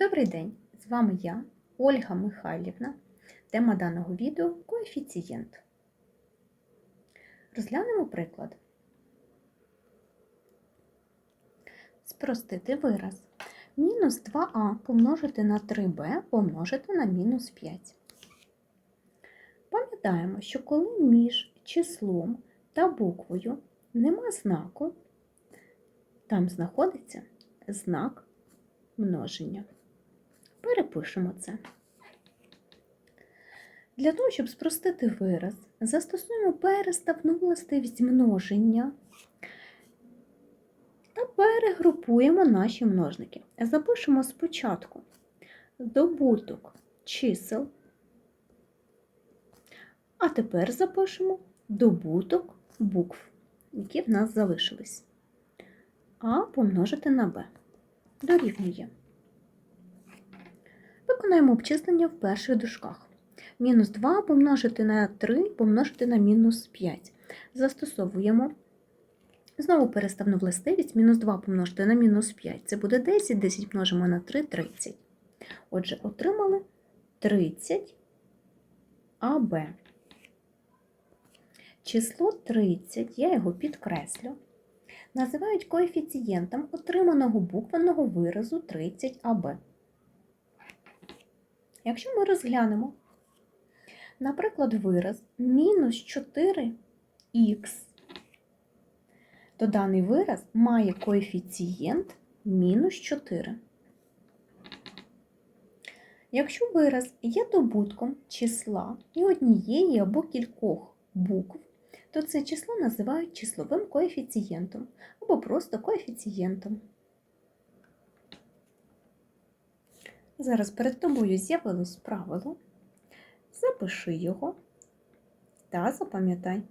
Добрий день! З вами я, Ольга Михайлівна. Тема даного відео коефіцієнт. Розглянемо приклад. Спростити вираз. Мінус 2а помножити на 3b помножити на мінус 5. Пам'ятаємо, що коли між числом та буквою нема знаку, там знаходиться знак множення. Перепишемо це. Для того, щоб спростити вираз, застосуємо переставну властивість множення та перегрупуємо наші множники. Запишемо спочатку добуток чисел, а тепер запишемо добуток букв, які в нас залишились. А помножити на Б. Дорівнює. Виконаємо обчислення в перших дужках. Мінус 2 помножити на 3 помножити на мінус 5. Застосовуємо знову переставну властивість. Мінус 2 помножити на мінус 5. Це буде 10, 10 множимо на 3 30. Отже, отримали 30 АБ. Число 30, я його підкреслю, називають коефіцієнтом отриманого буквенного виразу 30АБ. Якщо ми розглянемо, наприклад, вираз мінус 4х, то даний вираз має коефіцієнт мінус 4. Якщо вираз є добутком числа і однієї або кількох букв, то це число називають числовим коефіцієнтом або просто коефіцієнтом. Зараз перед тобою з'явилось правило. Запиши його та запам'ятай.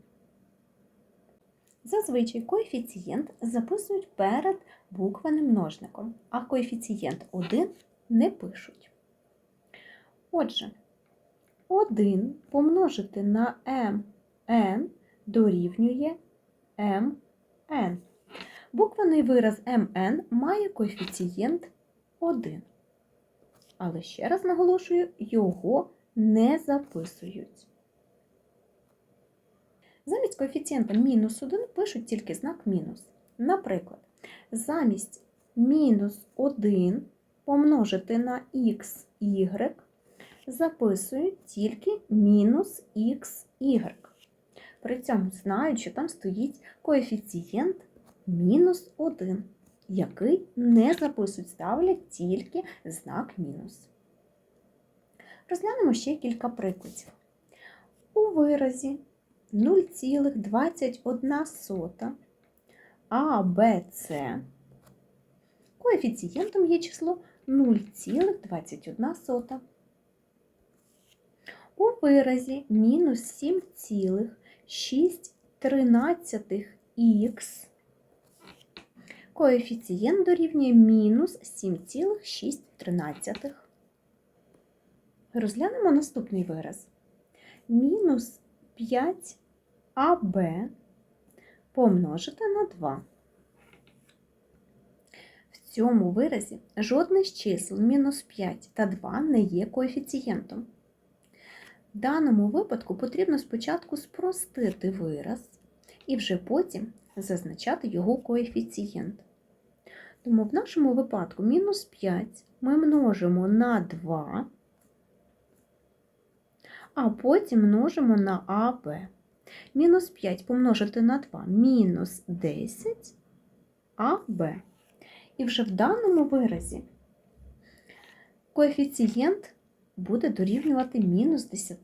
Зазвичай коефіцієнт записують перед буквеним множником, а коефіцієнт 1 не пишуть. Отже, 1 помножити на mn дорівнює mn. Буквений вираз mn має коефіцієнт 1. Але ще раз наголошую, його не записують. Замість коефіцієнта мінус 1 пишуть тільки знак мінус. Наприклад, замість мінус 1 помножити на xy записують тільки мінус xy. При цьому знають, що там стоїть коефіцієнт мінус 1 який не записують, ставлять тільки знак мінус. Розглянемо ще кілька прикладів. У виразі 0,21 А, Б, коефіцієнтом є число 0,21. У виразі мінус 7,613х коефіцієнт дорівнює мінус 7,6. Розглянемо наступний вираз. Мінус 5АБ помножити на 2. В цьому виразі жодне з чисел мінус 5 та 2 не є коефіцієнтом. В даному випадку потрібно спочатку спростити вираз і вже потім зазначати його коефіцієнт. Тому в нашому випадку мінус 5 ми множимо на 2, а потім множимо на АБ. Мінус 5 помножити на 2 мінус 10 АБ. І вже в даному виразі коефіцієнт буде дорівнювати мінус 10.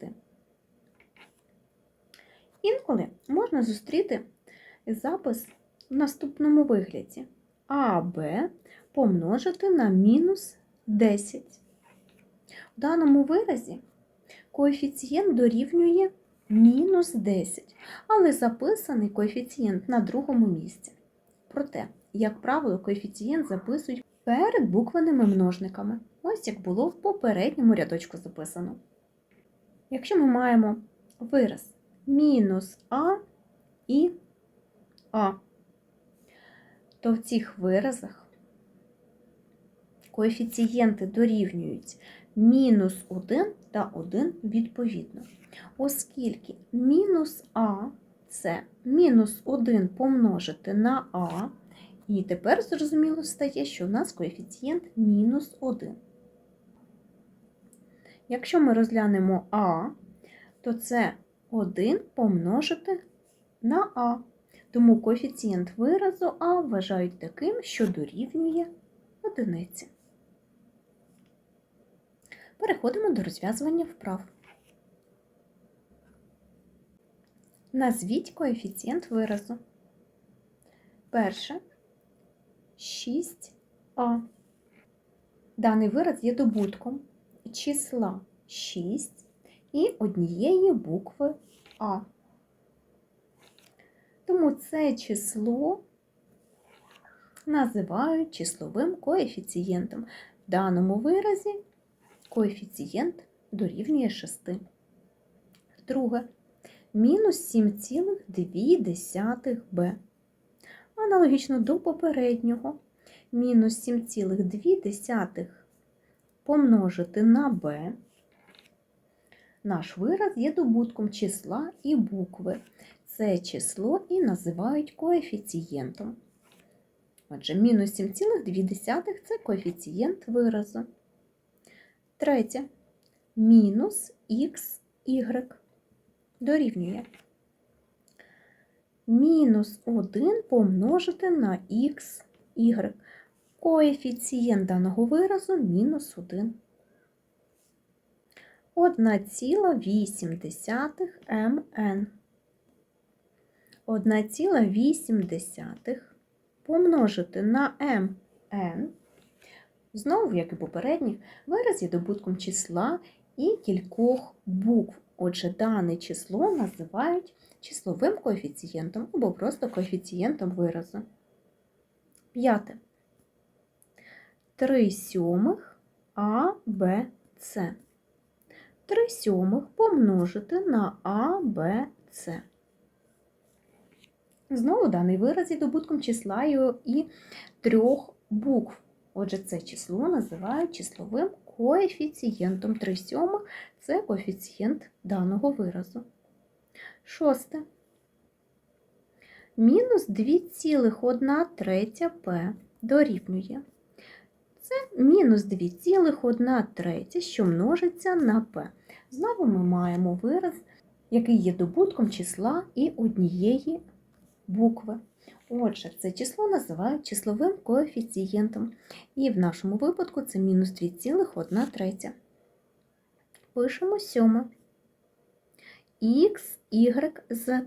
Інколи можна зустріти запис в наступному вигляді. АБ помножити на мінус 10. В даному виразі коефіцієнт дорівнює мінус 10, але записаний коефіцієнт на другому місці. Проте, як правило, коефіцієнт записують перед буквеними множниками. Ось як було в попередньому рядочку записано. Якщо ми маємо вираз мінус А і А, то в цих виразах коефіцієнти дорівнюють мінус 1 та 1 відповідно. Оскільки мінус А це мінус 1 помножити на А, і тепер зрозуміло стає, що у нас коефіцієнт мінус 1. Якщо ми розглянемо А, то це 1 помножити на А. Тому коефіцієнт виразу А вважають таким, що дорівнює одиниці. Переходимо до розв'язування вправ. Назвіть коефіцієнт виразу. Перше 6а. Даний вираз є добутком числа 6 і однієї букви А. Тому це число називають числовим коефіцієнтом. В даному виразі коефіцієнт дорівнює 6. Друге. Мінус 7,2b. Аналогічно до попереднього. Мінус 7,2 помножити на b. Наш вираз є добутком числа і букви. Це число і називають коефіцієнтом. Отже, мінус 7,2 це коефіцієнт виразу. Третє. Мінус xy дорівнює. Мінус 1 помножити на xy. Коефіцієнт даного виразу мінус 1. 1,8 мн. 1,8 помножити на mn. Знову, як і попередніх, вираз є добутком числа і кількох букв. Отже, дане число називають числовим коефіцієнтом або просто коефіцієнтом виразу. П'яте. 3 сьомих А, Б, С. 3 сьомих помножити на А, Б, С. Знову даний вираз є добутком числа і трьох букв. Отже, це число називають числовим коефіцієнтом 3 сьомих – це коефіцієнт даного виразу. Шосте. Мінус 2,1 третя П дорівнює. Це мінус 2,1 третя, що множиться на П. Знову ми маємо вираз, який є добутком числа і однієї букви. Отже, це число називають числовим коефіцієнтом. І в нашому випадку це мінус 2,1 третя. Пишемо сьоме. Х, Y, Z.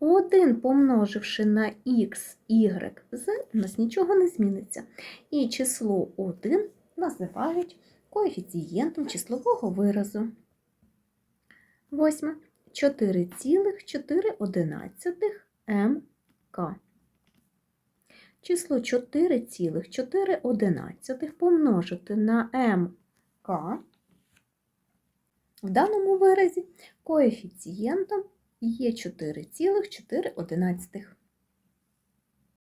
1 помноживши на х, y, z, у нас нічого не зміниться. І число 1 називають коефіцієнтом числового виразу. Восьме. 4,4 МК. Число 4,4 помножити на МК в даному виразі коефіцієнтом є 4,4.